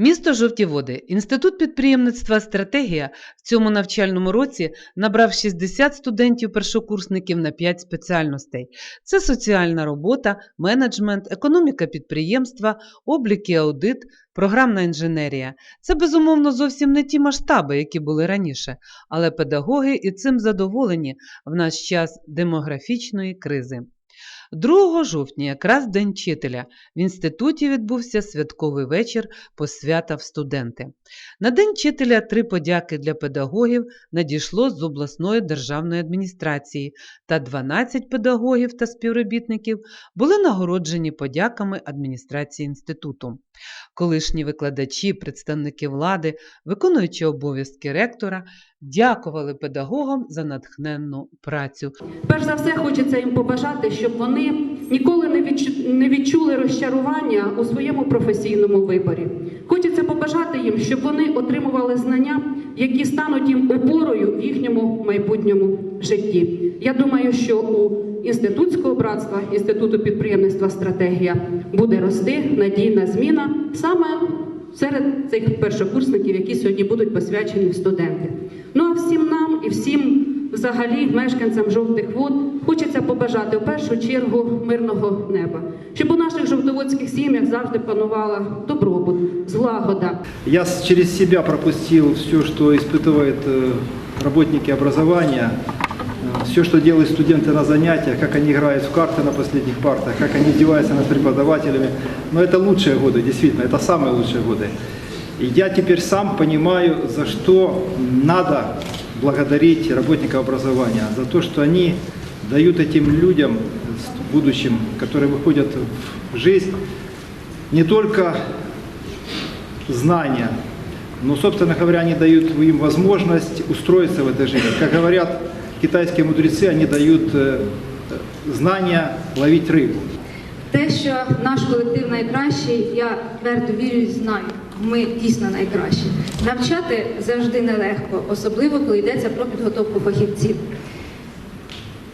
Місто Жовті Води. Інститут підприємництва Стратегія в цьому навчальному році набрав 60 студентів-першокурсників на 5 спеціальностей. Це соціальна робота, менеджмент, економіка підприємства, облік і аудит, програмна інженерія. Це безумовно зовсім не ті масштаби, які були раніше, але педагоги і цим задоволені в наш час демографічної кризи. 2 жовтня, якраз День вчителя, в інституті відбувся святковий вечір посвята студенти. На День вчителя три подяки для педагогів надійшло з обласної державної адміністрації, та 12 педагогів та співробітників були нагороджені подяками адміністрації інституту. Колишні викладачі, представники влади, виконуючи обов'язки ректора, дякували педагогам за натхненну працю. Перш за все, хочеться їм побажати, щоб вони ніколи не відчули розчарування у своєму професійному виборі. Хочеться побажати їм, щоб вони отримували знання, які стануть їм опорою в їхньому майбутньому житті. Я думаю, що у інститутського братства, інституту підприємництва стратегія буде рости надійна зміна саме серед цих першокурсників, які сьогодні будуть посвячені студенти. Ну а всім нам і всім взагалі мешканцям жовтих вод хочеться побажати в першу чергу мирного неба, щоб у наших жовтоводських сім'ях завжди панувала добробут, злагода, Я с- через себя пропустил все, что испытывают э, работники образования, все, что делают студенты на занятиях, как они играют в карты на последних партах, как они издеваются над преподавателями. Но это лучшие годы, действительно, это самые лучшие годы. И я теперь сам понимаю, за что надо благодарить работников образования, за то, что они дают этим людям, в будущем, которые выходят в жизнь, не только знания, но, собственно говоря, они дают им возможность устроиться в этой жизни. Как говорят китайские мудрецы, они дают э, э, знания ловить рыбу. Те, що наш колектив найкращий, я твердо вірю і знаю. Ми дійсно найкращі. Навчати завжди нелегко, особливо коли йдеться про підготовку фахівців.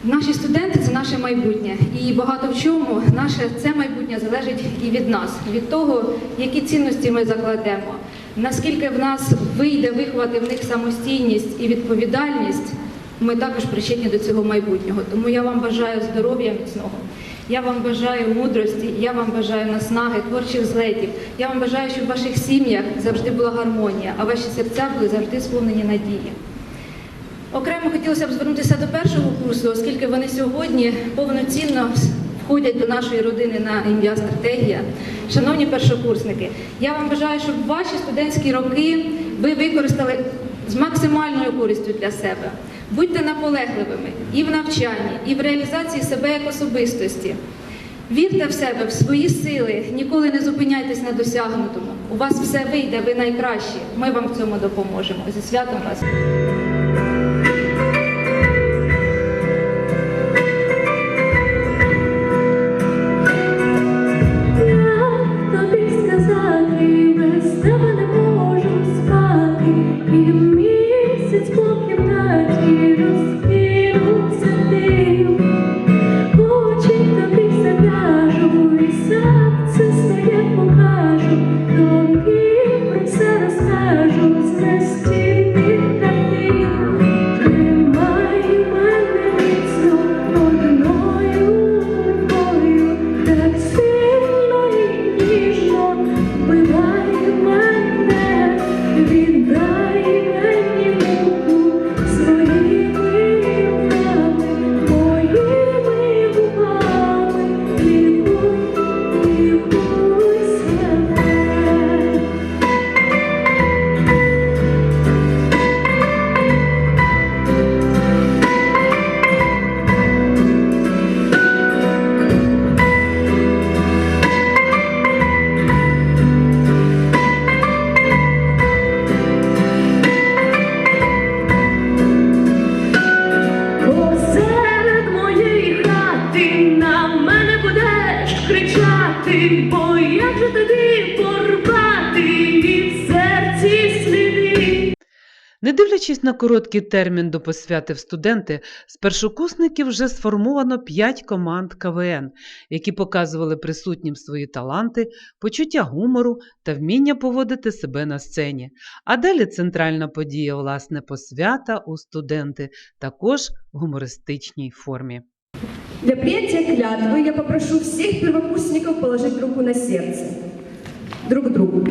Наші студенти це наше майбутнє, і багато в чому наше це майбутнє залежить і від нас, від того, які цінності ми закладемо, наскільки в нас вийде виховати в них самостійність і відповідальність. Ми також причетні до цього майбутнього. Тому я вам бажаю здоров'я міцного. Я вам бажаю мудрості, я вам бажаю наснаги, творчих злетів. Я вам бажаю, щоб в ваших сім'ях завжди була гармонія, а ваші серця були завжди сповнені надії. Окремо хотілося б звернутися до першого курсу, оскільки вони сьогодні повноцінно входять до нашої родини на ім'я стратегія. Шановні першокурсники, я вам бажаю, щоб ваші студентські роки ви використали з максимальною користю для себе. Будьте наполегливими і в навчанні, і в реалізації себе як особистості. Вірте в себе, в свої сили, ніколи не зупиняйтесь на досягнутому. У вас все вийде, ви найкращі. Ми вам в цьому допоможемо. Зі святом вас! Не дивлячись на короткий термін до посвяти в студенти, з першокурсників вже сформовано 5 команд КВН, які показували присутнім свої таланти, почуття гумору та вміння поводити себе на сцені. А далі центральна подія, власне, посвята у студенти, також в гумористичній формі. Для принятия клятвы я попрошу всех первокурсников положить руку на сердце. Друг другу.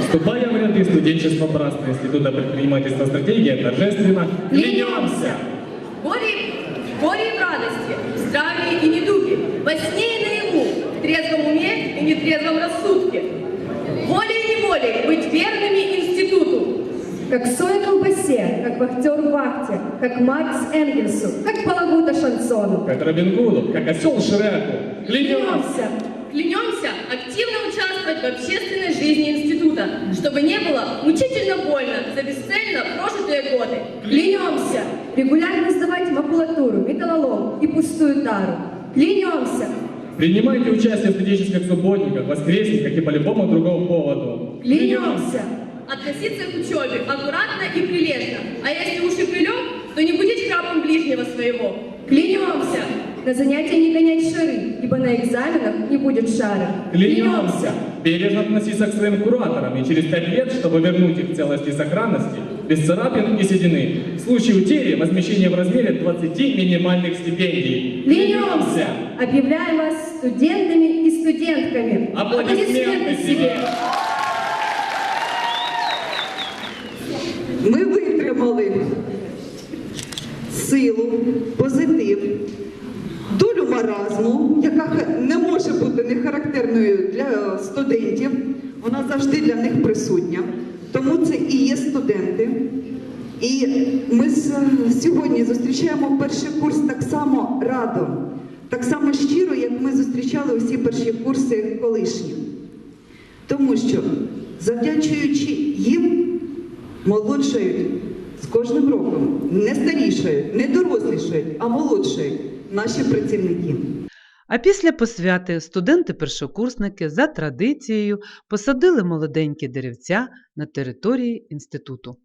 Вступая в ряды студенчества Братства Института предпринимательства стратегия, торжественно клянемся! Горе, горе и в радости, в здравии и недуге, во сне и наяву, в трезвом уме и нетрезвом рассудке. Волей и неволей быть верными институту. Как соя колбасе, как вахтер в вахте, как Маркс Энгельсу, как Балагута шансону. Как Робин Гуду, как осел Шреку, клянемся! Клянемся активно участвовать в общественной жизни института, чтобы не было мучительно больно за бесцельно прожитые годы. Клянемся регулярно сдавать макулатуру, металлолом и пустую тару. Клянемся Принимайте участие в студенческих субботниках, воскресниках и по любому другому поводу. Клянемся Относиться к учебе аккуратно и прилежно, а если уж и прилег, то не будить храпом ближнего своего. Клянемся на занятия не гонять шары, ибо на экзаменах не будет шара. Клянемся! Бережно относиться к своим кураторам и через пять лет, чтобы вернуть их в целости и сохранности, без царапин и седины. В случае утери возмещение в размере 20 минимальных стипендий. Клянемся! Объявляем вас студентами и студентками. Аплодисменты себе! Ми витримали силу, позитив, маразму, яка не може бути не характерною для студентів. Вона завжди для них присутня. Тому це і є студенти. І ми сьогодні зустрічаємо перший курс так само радо, так само щиро, як ми зустрічали усі перші курси колишні. Тому що, завдячуючи їм, молодшають з кожним роком, не старішають, не дорослішають, а молодшають наші працівники. А після посвяти студенти-першокурсники за традицією посадили молоденькі деревця на території інституту.